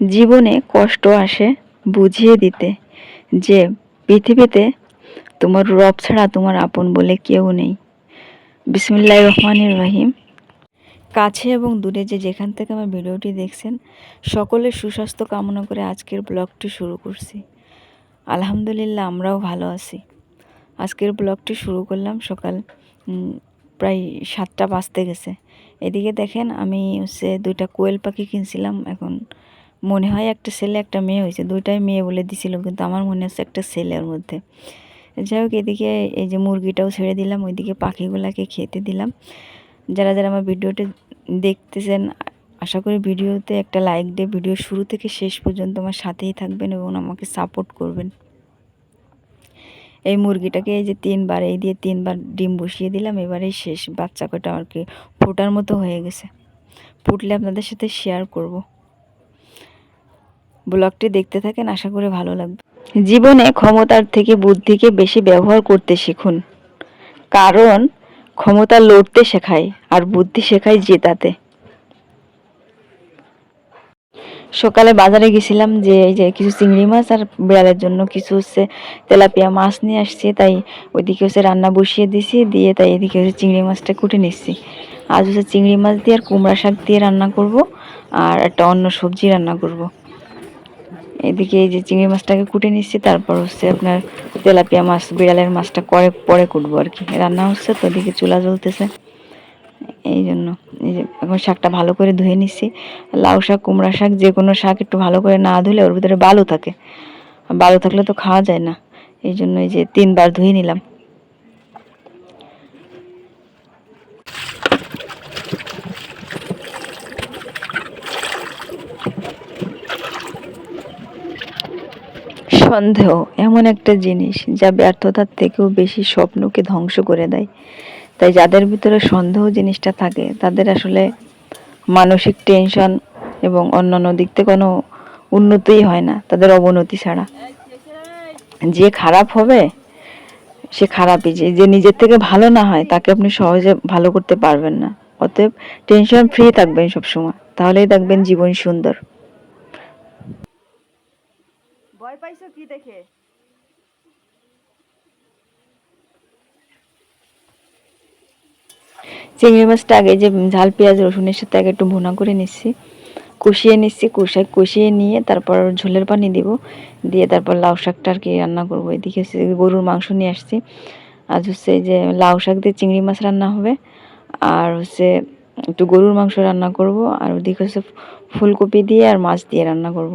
জীবনে কষ্ট আসে বুঝিয়ে দিতে, যে পৃথিবীতে তোমার রব ছাড়া তোমার আপন বলে কেউ নেই। বিসমিল্লাহ রহমানির রহিম। কাছে এবং দূরে যে যেখান থেকে আমার ভিডিওটি দেখছেন, সকলের সুস্বাস্থ্য কামনা করে আজকের ব্লগটি শুরু করছি। আলহামদুলিল্লাহ, আমরাও ভালো আছি। আজকের ব্লগটি শুরু করলাম সকাল প্রায় সাতটা বাজতে গেছে। এদিকে দেখেন আমি হচ্ছে দুইটা কোয়েল পাখি কিনছিলাম, এখন মনে হয় একটা ছেলে, একটা মেয়ে হয়েছে। দুইটাই মেয়ে বলে দিছিল, কিন্তু আমার মনে হচ্ছে একটা ছেলের মধ্যে। যাই হোক, এদিকে এই যে মুরগিটাও ছেড়ে দিলাম, ওইদিকে পাখিগুলাকে খেতে দিলাম। যারা যারা আমার ভিডিওটি দেখতেছেন, আশা করি ভিডিওতে একটা লাইক দিয়ে ভিডিও শুরু থেকে শেষ পর্যন্ত আমার সাথেই থাকবেন এবং আমাকে সাপোর্ট করবেন। এই মুরগিটাকে এই যে তিনবার, এই দিয়ে তিনবার ডিম বসিয়ে দিলাম। এবারেই শেষ। বাচ্চা কটা আর কি, ফোটার মতো হয়ে গেছে। ফুটলে আপনাদের সাথে শেয়ার করব। ব্লগটি দেখতে থাকেন, আশা করি ভালো লাগবে। জীবনে ক্ষমতার থেকে বুদ্ধিকে বেশি ব্যবহার করতে শিখুন। কারণ ক্ষমতা লড়তে শেখায় আর বুদ্ধি শেখায় জেতাতে। সকালে বাজারে গেছিলাম যে, এই যে কিছু চিংড়ি মাছ আর বিড়ালের জন্য কিছু হচ্ছে তেলাপিয়া মাছ নিয়ে আসছি, তাই ওইদিকে হচ্ছে রান্না বসিয়ে দিছি, দিয়ে তাই এদিকে হচ্ছে চিংড়ি মাছটা কুটে নিচ্ছি। আজ হচ্ছে চিংড়ি মাছ দিয়ে আর কুমড়া শাক দিয়ে রান্না করব, আর একটা অন্য সবজি রান্না করব। এদিকে এই যে চিংড়ি মাছটাকে কুটে নিচ্ছি, তারপর হচ্ছে আপনার তেলাপিয়া মাছ, বিড়ালের মাছটা করে, পরে কুটবো আর কি। রান্না হচ্ছে, তো এদিকে চুলা জ্বলতেছে। এই জন্য, এই যে এখন শাকটা ভালো করে ধুয়ে নিচ্ছি। লাউ শাক, কুমড়া শাক, যে কোনো শাক একটু ভালো করে না ধুলে ওর ভিতরে বালু থাকে। বালু থাকলে তো খাওয়া যায় না। এই জন্য এই যে তিনবার ধুয়ে নিলাম। সন্দেহ এমন একটা জিনিস যা ব্যর্থতার থেকেও বেশি স্বপ্নকে ধ্বংস করে দেয়। তাই যাদের ভিতরে সন্দেহ জিনিসটা থাকে, তাদের আসলে মানসিক টেনশন এবং অন্যান্য দিক থেকে কোনো উন্নতিই হয় না, তাদের অবনতি ছাড়া। যে খারাপ হবে, সে খারাপই। যে যে নিজের থেকে ভালো না হয়, তাকে আপনি সহজে ভালো করতে পারবেন না। অতএব টেনশন ফ্রি থাকবেন সবসময়। তাহলেই দেখবেন জীবন সুন্দর। পাইছো কি দেখে? চিংড়ি মাছটা আগে যে ঝাল, পেঁয়াজ, রসুনের সাথে আগে একটু ভুনা করে নিচ্ছি। কষিয়ে নিচ্ছি কষাই কষিয়ে নিয়ে তারপর ঝোলের পানি দিব। দিয়ে তারপর লাউ শাকটা আর কি রান্না করব। এদিকে গরুর মাংস নিয়ে আসছি। আজ হচ্ছে যে লাউ শাক দিয়ে চিংড়ি মাছ রান্না হবে। আর হচ্ছে একটু গরুর মাংস রান্না করব। আর ওদিকে হচ্ছে ফুলকপি দিয়ে আর মাছ দিয়ে রান্না করব।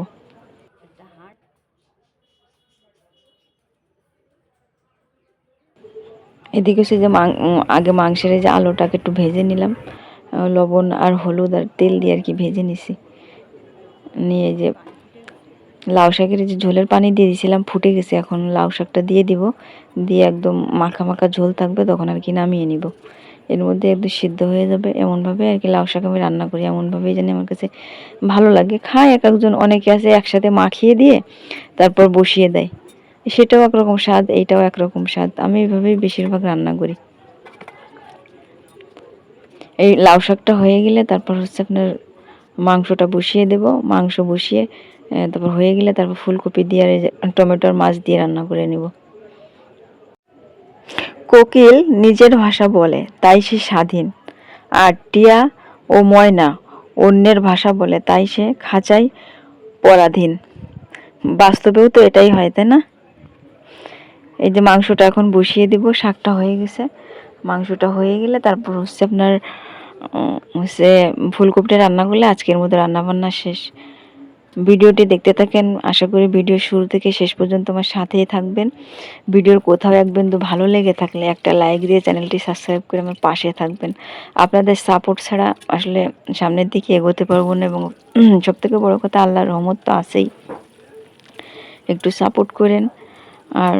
এদিকে হচ্ছে যে আগে মাংসের যে আলুটাকে একটু ভেজে নিলাম। লবণ আর হলুদ আর তেল দিয়ে আর কি ভেজে নিছি। নিয়ে যে লাউ শাকের যে ঝোলের পানি দিয়ে দিয়েছিলাম ফুটে গেছে। এখন লাউ শাকটা দিয়ে দিব। দিয়ে একদম মাখা মাখা ঝোল থাকবে, তখন আর কি নামিয়ে নিব। এর মধ্যে একদম সিদ্ধ হয়ে যাবে। এমনভাবে আর কি লাউ শাক আমি রান্না করি। এমনভাবেই জানি আমার কাছে ভালো লাগে। খায় এক একজন, অনেকে আছে একসাথে মাখিয়ে দিয়ে তারপর বসিয়ে দেয়। সেটাও একরকম স্বাদ এইটাও একরকম স্বাদ। আমি এইভাবেই বেশিরভাগ রান্না করি। এই লাউ শাকটা হয়ে গেলে তারপর হচ্ছে আপনার মাংসটা বসিয়ে দেব, মাংস বসিয়ে তারপর হয়ে গেলে তারপর ফুলকপি দিয়ে আর টমেটোর মাছ দিয়ে রান্না করে নেব। কোকিল নিজের ভাষা বলে, তাই সে স্বাধীন। আর টিয়া ও ময়না অন্যের ভাষা বলে, তাই সে খাঁচাই পরাধীন। বাস্তবেও তো এটাই হয়, তাই না? এই যে মাংসটা এখন বসিয়ে দিব, শাকটা হয়ে গেছে। মাংসটা হয়ে গেলে তারপর হচ্ছে আপনার হচ্ছে ফুলকপিটা রান্না করলে আজকের মতো রান্না বান্না শেষ। ভিডিওটি দেখতে থাকেন, আশা করি ভিডিও শুরু থেকে শেষ পর্যন্ত আমার সাথেই থাকবেন। ভিডিওর কোথাও এক বিন্দু ভালো লেগে থাকলে একটা লাইক দিয়ে চ্যানেলটি সাবস্ক্রাইব করে আমার পাশে থাকবেন। আপনাদের সাপোর্ট ছাড়া আসলে সামনের দিকে এগোতে পারব না এবং সব থেকে বড় কথা, আল্লাহর রহমত তো আছেই। একটু সাপোর্ট করেন, আর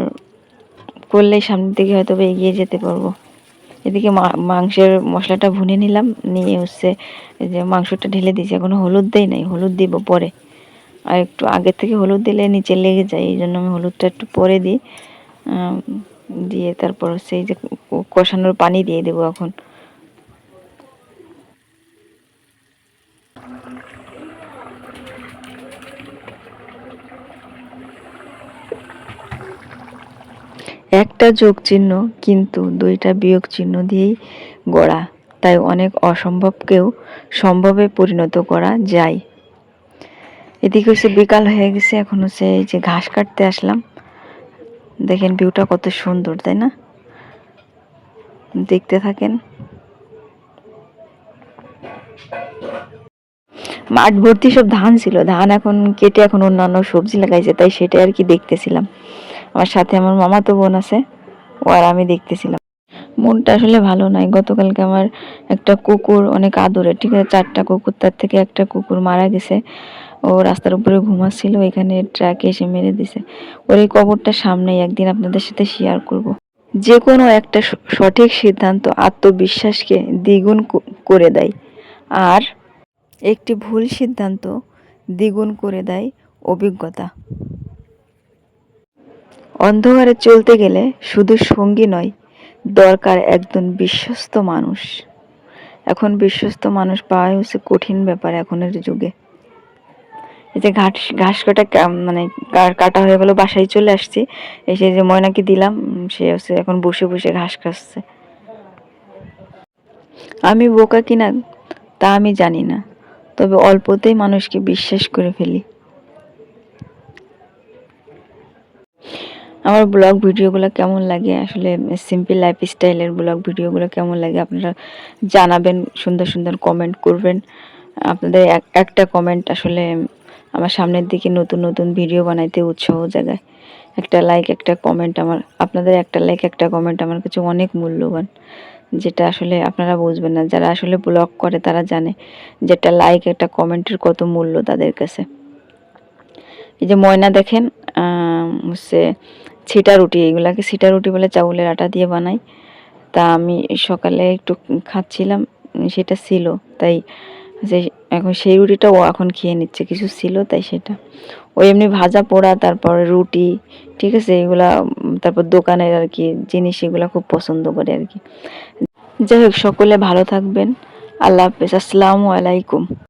করলে সামনের দিকে হয়তো এগিয়ে যেতে পারব। এদিকে মাংসের মশলাটা ভুনে নিলাম, নিয়ে হচ্ছে যে মাংসটা ঢেলে দিয়েছি। এখনও হলুদ দেই নাই, হলুদ দিব পরে। আর একটু আগে থেকে হলুদ দিলে নিচে লেগে যায়, এই জন্য আমি হলুদটা একটু পরে দিই। দিয়ে তারপর হচ্ছে এই যে কষানোর পানি দিয়ে দেবো এখন। একটা যোগ চিহ্ন কিন্তু দুইটা বিয়োগ চিহ্ন দিয়েই গড়া। তাই অনেক অসম্ভবকেও সম্ভবে পরিণত করা যায়। এদিকে হচ্ছে বিকাল হয়ে গেছে, এখন হচ্ছে এই যে ঘাস কাটতে আসলাম। দেখেন ভিউটা কত সুন্দর, তাই না? দেখতে থাকেন। মাঠ ভর্তি সব ধান ছিল, ধান এখন কেটে এখন অন্যান্য সবজি লাগাইছে, তাই সেটাই আর কি দেখতেছিলাম। আমার সাথে আমার মামা তো বোন আছে, ও আর আমি দেখতেছিলাম। মনটা আসলে ভালো নাই। গতকালকে আমার একটা কুকুর, অনেক আদরে ঠিক আছে, চারটা কুকুর, তার থেকে একটা কুকুর মারা গেছে। ও রাস্তার উপরে ঘুমাচ্ছিল, এখানে ট্রাকে এসে মেরে দিছে। ওর এই কবরটা সামনেই, একদিন আপনাদের সাথে শেয়ার করব। যে কোনো একটা সঠিক সিদ্ধান্ত আত্মবিশ্বাসকে দ্বিগুণ করে দেয়। আর একটি ভুল সিদ্ধান্ত দ্বিগুণ করে দেয় অভিজ্ঞতা। অন্ধকারে চলতে গেলে শুধু সঙ্গী নয়, দরকার একজন বিশ্বস্ত মানুষ। এখন বিশ্বস্ত মানুষ পাওয়াই হচ্ছে কঠিন ব্যাপার এখনের যুগে। এই যে ঘাস ঘাস কাটা মানে কাটা হয়ে গেল, বাসায় চলে আসছি। এসে যে ময়নাকে দিলাম সে হচ্ছে এখন বসে বসে ঘাস খাচ্ছে। আমি বোকা কিনা তা আমি জানি না, তবে অল্পতেই মানুষকে বিশ্বাস করে ফেলি। আমার ব্লগ ভিডিওগুলো কেমন লাগে? আসলে সিম্পল লাইফ স্টাইলের ব্লগ ভিডিওগুলো কেমন লাগে? আপনারা জানাবেন, সুন্দর সুন্দর কমেন্ট করবেন। আপনাদের এক- একটা কমেন্ট আসলে আমার সামনের দিকে নতুন নতুন ভিডিও বানাইতে উৎসাহ জাগায়। একটা লাইক একটা কমেন্ট আমার, আপনাদের একটা লাইক একটা কমেন্ট আমার কাছে অনেক মূল্যবান। যেটা আসলে আপনারা বুঝবেন না। যারা আসলে ব্লগ করে তারা জানে যেটা লাইক একটা কমেন্টের কত মূল্য তাদের কাছে। এই যে ময়না দেখেন হচ্ছে ছিটা রুটি, এগুলাকে ছিটা রুটি বলে চাউলের আটা দিয়ে বানাই। তা আমি সকালে একটু খাচ্ছিলাম, সেটা ছিল, তাই যে এখন সেই রুটিটা ও এখন খেয়ে নিচ্ছে, কিছু ছিল তাই সেটা। ও এমনি ভাজা পোড়া, তারপর রুটি, ঠিক আছে, এগুলা, তারপর দোকানের আর কি জিনিস, এগুলা খুব পছন্দ করে আর কি। যাই হোক, সকলে ভালো থাকবেন, আল্লাহ হাফেজ, আসসালামু আলাইকুম।